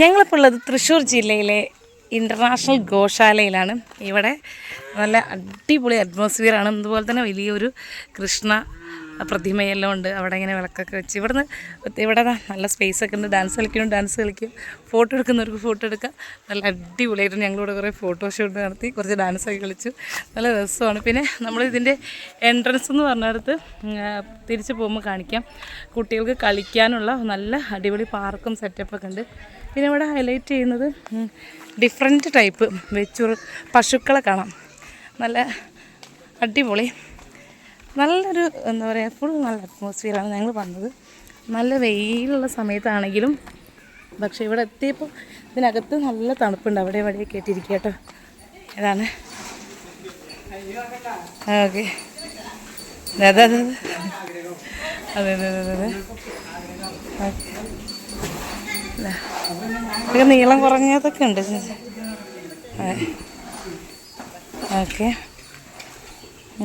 ഞങ്ങളിപ്പോൾ ഉള്ളത് തൃശ്ശൂർ ജില്ലയിലെ ഇന്റർനാഷണൽ ഗോശാലയിലാണ്. ഇവിടെ നല്ല അടിപൊളി അറ്റ്മോസ്ഫിയറാണ് അതുപോലെ തന്നെ വലിയൊരു കൃഷ്ണ പ്രതിമയെല്ലാം ഉണ്ട്. അവിടെ ഇങ്ങനെ വിളക്കൊക്കെ വെച്ച് ഇവിടുന്ന് ഇവിടെ നല്ല സ്പേസ് ഒക്കെ ഉണ്ട്. ഡാൻസ് കളിക്കണം ഡാൻസ് കളിക്കും. ഫോട്ടോ എടുക്കുന്നവർക്ക് ഫോട്ടോ എടുക്കാം. നല്ല അടിപൊളിയായിട്ട് ഞങ്ങളിവിടെ കുറേ ഫോട്ടോഷൂട്ട് നടത്തി കുറച്ച് ഡാൻസ് ഒക്കെ കളിച്ചു. നല്ല രസമാണ്. പിന്നെ നമ്മൾ ഇതിന്റെ എൻട്രൻസ് എന്ന് പറഞ്ഞിടത്ത് തിരിച്ച് പോകുമ്പോൾ കാണിക്കാം. കുട്ടികൾക്ക് കളിക്കാനുള്ള നല്ല അടിപൊളി പാർക്കും സെറ്റപ്പൊക്കെ ഉണ്ട്. പിന്നെ ഇവിടെ ഹൈലൈറ്റ് ചെയ്യുന്നത് ഡിഫറെന്റ് ടൈപ്പ് വെച്ചൂർ പശുക്കളെ കാണാം. നല്ല അടിപൊളി. നല്ലൊരു എന്താ പറയുക ഫുൾ നല്ല അറ്റ്മോസ്ഫിയറാണ് ഞങ്ങൾ വന്നത്. നല്ല വെയിലുള്ള സമയത്താണെങ്കിലും പക്ഷേ ഇവിടെ എത്തിയപ്പോൾ ഇതിനകത്ത് നല്ല തണുപ്പുണ്ട്. അവിടെ എവിടെ കേട്ടിരിക്കുക കേട്ടോ. ഇതാണ്. ഓക്കെ. അതെ അതെ അതെ അതെ അതെ അതെ. ഓക്കെ. ഇത് നീളം കുറഞ്ഞതൊക്കെ ഉണ്ട് ഓക്കെ.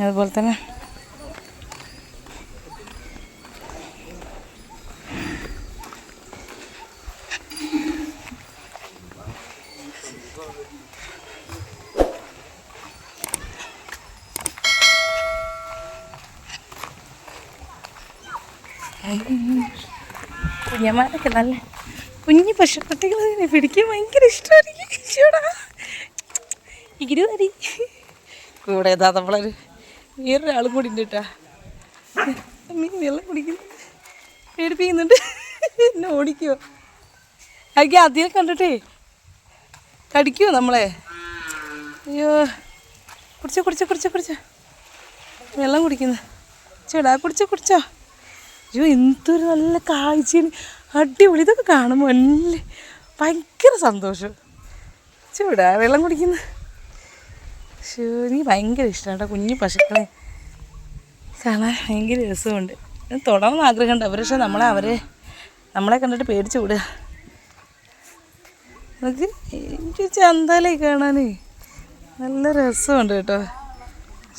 അതുപോലെ തന്നെ കുഞ്ഞന്മാരൊക്കെ നല്ല കുഞ്ഞു പശുക്കുട്ടികളെ പിടിക്കാൻ ഭയങ്കര ഇഷ്ടമായിരിക്കും ഇരുവരി കൂടെ ഏതാ നമ്മളൊരു വേറൊരാളും കൂടി ഉണ്ട് മീൻ വെള്ളം കുടിക്കുന്നു പേടിപ്പിക്കുന്നുണ്ട്. എന്നെ ഓടിക്കുമോ അയ്യ അതിനെ കണ്ടിട്ടേ കടിക്കുമോ നമ്മളെ? അയ്യോ കുടിച്ചോ കുടിച്ചോ കുടിച്ചോ കുടിച്ചോ. വെള്ളം കുടിക്കുന്നു. ചേടാ കുടിച്ചോ കുടിച്ചോ. അയ്യോ എന്തൊരു നല്ല കാഴ്ചയാണ്. അടിപൊളി. ഇതൊക്കെ കാണുമ്പോൾ നല്ല ഭയങ്കര സന്തോഷം. ചൂടാ വെള്ളം കുടിക്കുന്നു. എനിക്ക് ഭയങ്കര ഇഷ്ടമാണ് കേട്ടോ കുഞ്ഞു പശുക്കളെ. കാണാൻ ഭയങ്കര രസമുണ്ട്. തുടർന്ന് ആഗ്രഹമുണ്ട്. അവർ പക്ഷെ നമ്മളെ അവരെ നമ്മളെ കണ്ടിട്ട് പേടിച്ചു വിടുക. നമുക്ക് എനിക്ക് ചന്തലേ കാണാൻ നല്ല രസമുണ്ട് കേട്ടോ.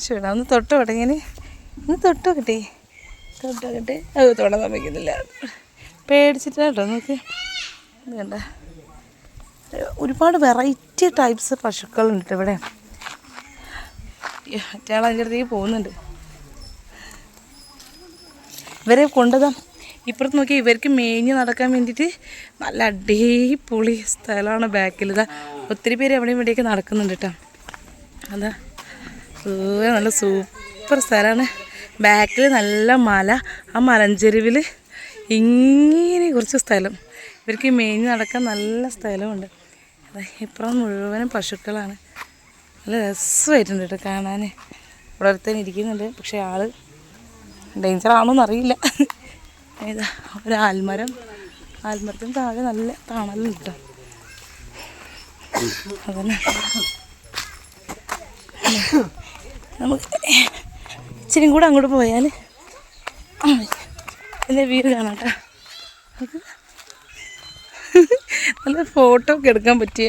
ചൂടാ ഒന്ന് തൊട്ട് തുടങ്ങിന് ഒന്ന് തൊട്ട് കിട്ടി തൊട്ട് കിട്ടി അത് തൊടാൻ സമ്മതിക്കുന്നില്ല. പേടിച്ചിട്ടാട്ടോ നമുക്ക് വേണ്ട ഒരുപാട് വെറൈറ്റി ടൈപ്സ് പശുക്കളുണ്ട് ഇവിടെ. മറ്റേ അതിന്റെ അടുത്തേക്ക് പോകുന്നുണ്ട്. ഇവരെ കൊണ്ടതാ. ഇപ്പുറത്ത് നോക്കി ഇവർക്ക് മേഞ്ഞ് നടക്കാൻ വേണ്ടിയിട്ട് നല്ല അടിപൊളി സ്ഥലമാണ് ബാക്കിൽ ഇതാ ഒത്തിരി പേര് എവിടെയും ഇവിടെയൊക്കെ നടക്കുന്നുണ്ട് കേട്ടോ അതാ നല്ല സൂപ്പർ സ്ഥലമാണ് ബാക്കിൽ നല്ല മല. ആ മലഞ്ചെരുവിൽ ഇങ്ങനെ കുറച്ച് സ്ഥലം. ഇവർക്ക് മേഞ്ഞ് നടക്കാൻ നല്ല സ്ഥലമുണ്ട്. ഇപ്പുറം മുഴുവനും പശുക്കളാണ്. നല്ല രസമായിട്ടുണ്ട് കേട്ടോ കാണാൻ ഇവിടെ ഒരുത്തൻ ഇരിക്കുന്നുണ്ട് പക്ഷേ ആൾ ഡേഞ്ചർ ആണോന്ന് അറിയില്ല. ഇതാ ഒരു ആൽമരം. ആൽമരത്തിന് താഴെ നല്ല തണലുണ്ട്. കിട്ടും അതന്നെ. നമുക്ക് ഇച്ചിരി കൂടെ അങ്ങോട്ട് പോയാൽ എന്റെ വീട് കാണാം നല്ല ഫോട്ടോ ഒക്കെ എടുക്കാൻ പറ്റിയ.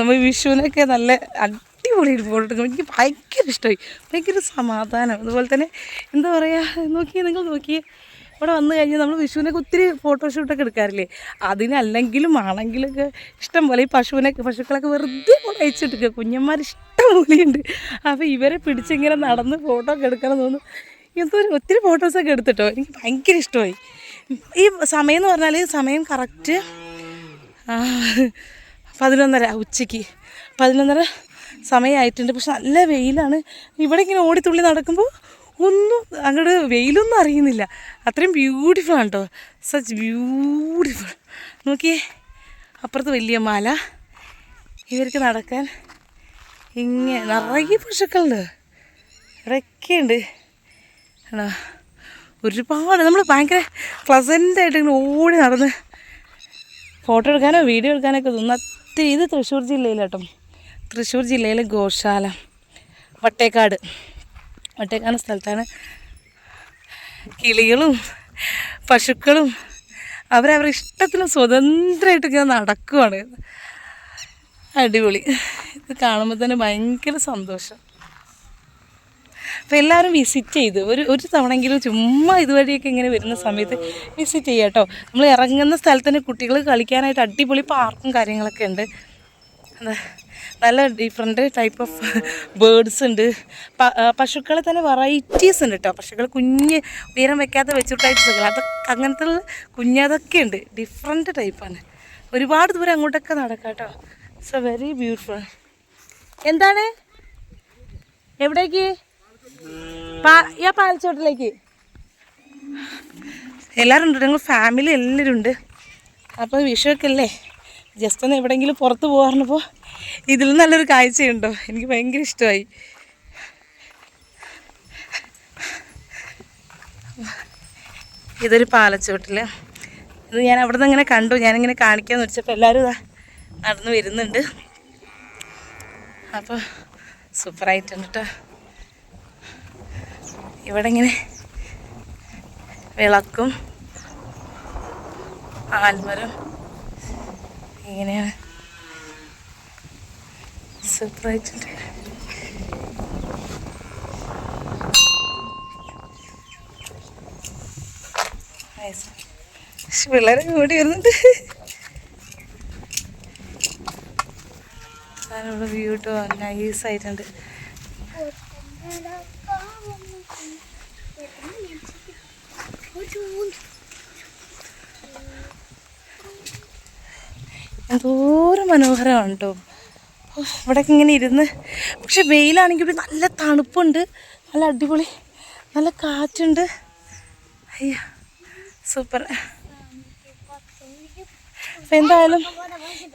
നമ്മൾ വിഷുവിനൊക്കെ നല്ല അടിപൊളി ഫോട്ടോ എടുക്കും എനിക്ക് ഭയങ്കര ഇഷ്ടമായി ഭയങ്കര സമാധാനം. അതുപോലെ തന്നെ എന്താ പറയുക നോക്കിയേ നിങ്ങൾ നോക്കിയേ. ഇവിടെ വന്നു കഴിഞ്ഞാൽ നമ്മൾ വിഷുവിനൊക്കെ ഒത്തിരി ഫോട്ടോഷൂട്ടൊക്കെ എടുക്കാറില്ലേ? അതിനല്ലെങ്കിലും ആണെങ്കിലൊക്കെ ഇഷ്ടം പോലെ ഈ പശുവിനൊക്കെ പശുക്കളൊക്കെ വെറുതെ അയച്ചിട്ടിരിക്കുക കുഞ്ഞന്മാർ ഇഷ്ടം പോലെയുണ്ട്. അപ്പോൾ ഇവരെ പിടിച്ചിങ്ങനെ നടന്ന് ഫോട്ടോ ഒക്കെ എടുക്കണം തോന്നുന്നു. എന്തോ ഒരു ഒത്തിരി ഫോട്ടോസൊക്കെ എടുത്തിട്ടോ. എനിക്ക് ഭയങ്കര ഇഷ്ടമായി. ഈ സമയം എന്ന് പറഞ്ഞാൽ സമയം കറക്റ്റ് പതിനൊന്നര ഉച്ചയ്ക്ക് പതിനൊന്നര സമയമായിട്ടുണ്ട്. പക്ഷെ നല്ല വെയിലാണ്. ഇവിടെ ഇങ്ങനെ ഓടിത്തുള്ളി നടക്കുമ്പോൾ ഒന്നും അങ്ങോട്ട് വെയിലൊന്നും അറിയുന്നില്ല. അത്രയും ബ്യൂട്ടിഫുൾ ആണ് കേട്ടോ സച്ച് ബ്യൂട്ടിഫുൾ നോക്കിയേ. അപ്പുറത്ത് വലിയ മല. ഇവർക്ക് നടക്കാൻ ഇങ്ങനെ നിറയെ പശുക്കളുണ്ട്. ഇവിടെയൊക്കെ ഉണ്ട് ആണോ ഒരുപാട്. നമ്മൾ ഭയങ്കര പ്ലസന്റായിട്ട് ഇങ്ങനെ ഓടി നടന്ന് ഫോട്ടോ എടുക്കാനോ വീഡിയോ എടുക്കാനൊക്കെ തോന്നുന്നു അത്തിരി ഇത് തൃശ്ശൂർ ജില്ലയിലാട്ടോ. തൃശ്ശൂർ ജില്ലയിലെ ഗോശാല വട്ടേക്കാട്. വട്ടേക്കാട് സ്ഥലത്താണ് കിളികളും പശുക്കളും അവരവരുടെ ഇഷ്ടത്തിന് സ്വതന്ത്രമായിട്ട് ഇങ്ങനെ നടക്കുവാണ്. അടിപൊളി. ഇത് കാണുമ്പോൾ തന്നെ ഭയങ്കര സന്തോഷം. അപ്പോൾ എല്ലാവരും വിസിറ്റ് ചെയ്ത്. ഒരു ഒരു തവണയെങ്കിലും ചുമ്മാ ഇതുവഴിയൊക്കെ ഇങ്ങനെ വരുന്ന സമയത്ത് വിസിറ്റ് ചെയ്യുക കേട്ടോ. നമ്മൾ ഇറങ്ങുന്ന സ്ഥലത്ത് തന്നെ കുട്ടികൾ കളിക്കാനായിട്ട് അടിപൊളി പാർക്കും കാര്യങ്ങളൊക്കെ ഉണ്ട്. നല്ല ഡിഫറെന്റ് ടൈപ്പ് ഓഫ് ബേഡ്സ് ഉണ്ട്. പശുക്കളെ തന്നെ വെറൈറ്റീസ് ഉണ്ട് കേട്ടോ. പശുക്കൾ കുഞ്ഞ് ഉയരം വെക്കാത്ത വെച്ചു ടൈപ്സുകൾ അതൊക്കെ അങ്ങനത്തെ കുഞ്ഞതൊക്കെ ഉണ്ട്. ഡിഫറെന്റ് ടൈപ്പാണ് ഒരുപാട് ദൂരം അങ്ങോട്ടൊക്കെ നടക്കാം കേട്ടോ. ഇറ്റ്സ് എ വെരി ബ്യൂട്ടിഫുൾ എന്താണ്? എവിടേക്ക്? ഈ പാലച്ചോട്ടിലേക്ക്. എല്ലാവരും ഉണ്ട്. ഞങ്ങൾ ഫാമിലി എല്ലാവരും ഉണ്ട്. അപ്പോൾ വിഷുവൊക്കെ അല്ലേ ജസ്റ്റ് ഒന്ന് എവിടെയെങ്കിലും പുറത്ത് പോകാറുണ്ടപ്പോൾ ഇതിൽ നല്ലൊരു കാഴ്ചയുണ്ടോ? എനിക്ക് ഭയങ്കര ഇഷ്ടമായി. ഇതൊരു പാലച്ചോട്ടിൽ ഇത് ഞാൻ അവിടെ നിന്ന് ഇങ്ങനെ കണ്ടു. ഞാനിങ്ങനെ കാണിക്കാന്ന് വെച്ചപ്പോൾ എല്ലാവരും നടന്ന് വരുന്നുണ്ട്. അപ്പോൾ സൂപ്പറായിട്ടുണ്ട് കേട്ടോ ഇവിടെ ഇങ്ങനെ വിളക്കും ആൽമരം ഇങ്ങനെയാണ്. സൂപ്പറായിട്ടുണ്ട്. പിള്ളേരെ കൂടി വരുന്നുണ്ട്. ഇവിടെ വ്യൂ കേട്ടോ നൈസ് ആയിട്ടുണ്ട്. എന്തോരം മനോഹരമാണ് കേട്ടോ ഇവിടെയൊക്കെ ഇങ്ങനെ ഇരുന്ന്. പക്ഷെ വെയിലാണെങ്കിൽ ഇവിടെ നല്ല തണുപ്പുണ്ട്. നല്ല അടിപൊളി നല്ല കാറ്റുണ്ട്. അയ്യോ സൂപ്പർ. അപ്പം എന്തായാലും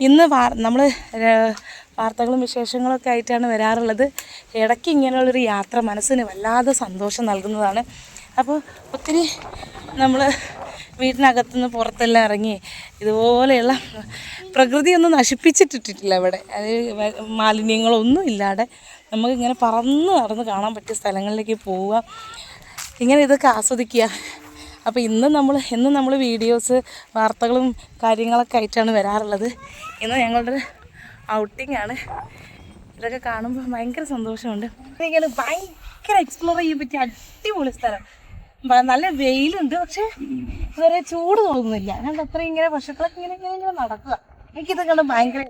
ഇന്ന് നമ്മൾ വാർത്തകളും വിശേഷങ്ങളൊക്കെ ആയിട്ടാണ് വരാറുള്ളത്. ഇടയ്ക്ക് ഇങ്ങനെയുള്ളൊരു യാത്ര മനസ്സിന് വല്ലാതെ സന്തോഷം നൽകുന്നതാണ്. അപ്പോൾ ഒത്തിരി നമ്മൾ വീട്ടിനകത്തുനിന്ന് പുറത്തെല്ലാം ഇറങ്ങി ഇതുപോലെയുള്ള പ്രകൃതിയൊന്നും നശിപ്പിച്ചിട്ടിട്ടില്ല ഇവിടെ. അത് മാലിന്യങ്ങളൊന്നും ഇല്ലാതെ നമുക്കിങ്ങനെ പറന്ന് നടന്ന് കാണാൻ പറ്റിയ സ്ഥലങ്ങളിലേക്ക് പോവുക. ഇങ്ങനെ ഇതൊക്കെ ആസ്വദിക്കുക. അപ്പോൾ ഇന്ന് നമ്മൾ ഇന്ന് നമ്മൾ വീഡിയോസ് വാർത്തകളും കാര്യങ്ങളൊക്കെ ആയിട്ടാണ് വരാറുള്ളത്. ഇന്ന് ഞങ്ങളുടെ ഔട്ടിംഗ് ആണ്. ഇതൊക്കെ കാണുമ്പോൾ ഭയങ്കര സന്തോഷമുണ്ട്. ഇങ്ങനെ ഭയങ്കര എക്സ്പ്ലോർ ചെയ്യാൻ പറ്റിയ അടിപൊളി സ്ഥലം. നല്ല വെയിലുണ്ട് പക്ഷെ ഇതുവരെ ചൂട് തോന്നുന്നില്ല. ഞാൻ അത്രയും ഇങ്ങനെ പശുക്കളൊക്കെ ഇങ്ങനെ ഇങ്ങനെ ഇങ്ങനെ നടക്കുക. എനിക്കിത് കണ്ട് ഭയങ്കര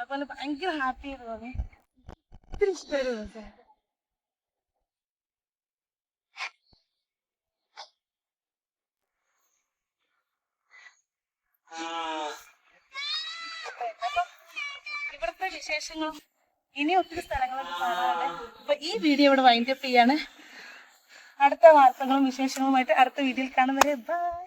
അതുപോലെ ഭയങ്കര ഹാപ്പി ആയിട്ട് തോന്നി. ഒത്തിരി ഇഷ്ടമായിരുന്നു വിശേഷങ്ങളും? ഇനി ഒത്തിരി സ്ഥലങ്ങളൊക്കെ കാണാറുണ്ട് അപ്പൊ ഈ വീഡിയോ ഇവിടെ വൈൻഡപ്പ് ചെയ്യാണ്. അടുത്ത വാർത്തകളും വിശേഷങ്ങളുമായിട്ട് അടുത്ത വീഡിയോയിൽ കാണുന്നവരെ ബൈ